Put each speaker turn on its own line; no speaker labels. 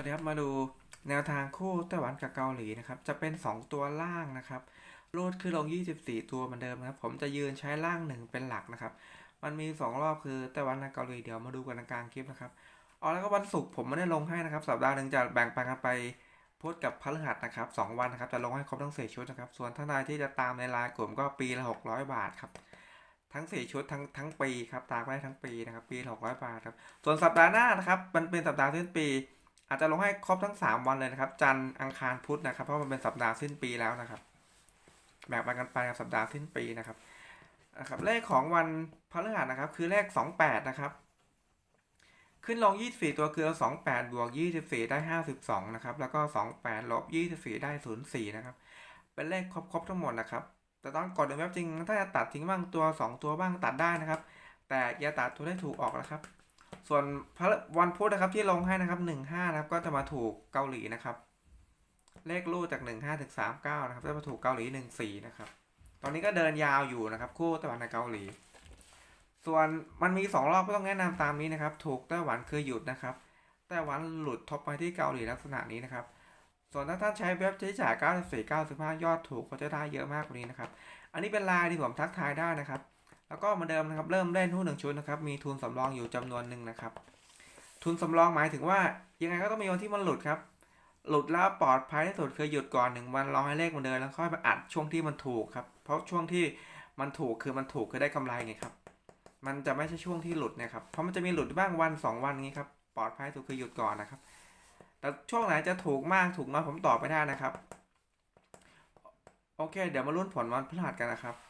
วัสดีครับมาดูแนวทางคู่ไต้หวันกับเกาหลีนะครับจะเป็น 2 ตัวล่างนะครับรูดขึ้นลง 24 ตัวเหมือนเดิมนะครับ ผมจะยืนใช้ล่างหนึ่งเป็นหลักนะครับ มันมี 2 รอบคือไต้หวันกับเกาหลีเดี๋ยวมาดูกันในกลางคลิปนะครับอ๋อแล้วก็วันศุกร์ผมไม่ได้ลงให้นะครับ สัปดาห์หนึ่งจะแบ่งปันกันไปพุธกับพฤหัสนะครับสองวันนะครับจะลงให้ครบทั้งสี่ชุดนะครับ ส่วนท่านใดที่จะตามในไลน์กลุ่มก็ปีละ 600 บาทครับทั้ง 4 ชุดทั้งทั้งปีครับตามได้ทั้งปีนะครับปีละ600บาทครับส่วนสัปดาห์หน้านะครับมันเป็นสัปดาห์สิ้นปี อาจจะลงให้ครบทั้ง 3 วันเลยนะครับ จันทร์อังคารพุธนะครับ เพราะมันเป็นสัปดาห์สิ้นปีแล้วนะครับ แบ่งปันกันไปกับสัปดาห์สิ้นปีนะครับนะครับ เลขของวันพฤหัสนะครับ คือเลข 28 นะครับ ขึ้นลง 24 ตัวคือเอา28 บวก 24 ได้ 52 นะครับ แล้วก็ 28 ลบ 24 ได้ 04 นะครับ เป็นเลขครบครบทั้งหมดนะครับ แต่ต้อนกดในเว็บจริงถ้าจะตัดทิ้งบ้างตัว 2 ตัวบ้างตัดได้นะครับ แต่อย่าตัดตัวได้ถูกออกนะครับ ส่วนพระวันพุธนะครับที่ลงให้นะครับหนึ่งห้านะครับก็จะมาถูกเกาหลีนะครับ เลขลู่จากหนึ่งห้าถึงสามเก้านะครับจะมาถูกเกาหลีหนึ่งสี่นะครับ ตอนนี้ก็เดินยาวอยู่นะครับคู่ไต้หวันในเกาหลี ส่วนมันมีสองรอบก็ต้องแนะนำตามนี้นะครับ ถูกไต้หวันคือหยุดนะครับไต้หวันหลุดทบไปที่เกาหลีลักษณะนี้นะครับส่วนถ้าท่านใช้เว็บใช้จ่าย 94 95 ยอดถูกก็จะได้เยอะมากกว่านี้นะครับ อันนี้เป็นลน์ที่ผมทักทายได้นะครับ แล้วก็เหมือนเดิมนะครับเริ่มเล่นหุ้นหนึ่งชุดนะครับมีทุนสำรองอยู่จำนวนหนึ่งนะครับ ทุนสำรองหมายถึงว่ายังไงก็ต้องมีวันที่มันหลุดครับ หลุดแล้วปลอดภัยที่สุดคือหยุดก่อนหนึ่งวันรอให้เลขมันเดินแล้วค่อยไปอัดช่วงที่มันถูกครับเพราะช่วงที่มันถูกคือมันถูกคือได้กำไรไงครับ มันจะไม่ใช่ช่วงที่หลุดนะครับเพราะมันจะมีหลุดบ้างวันสองวันนี้ครับปลอดภัยสุดคือหยุดก่อนนะครับ แต่ช่วงไหนจะถูกมากถูกน้อยผมตอบไม่ได้นะครับ โอเค เดี๋ยวมาลุ้นผลวันพฤหัสกันนะครับ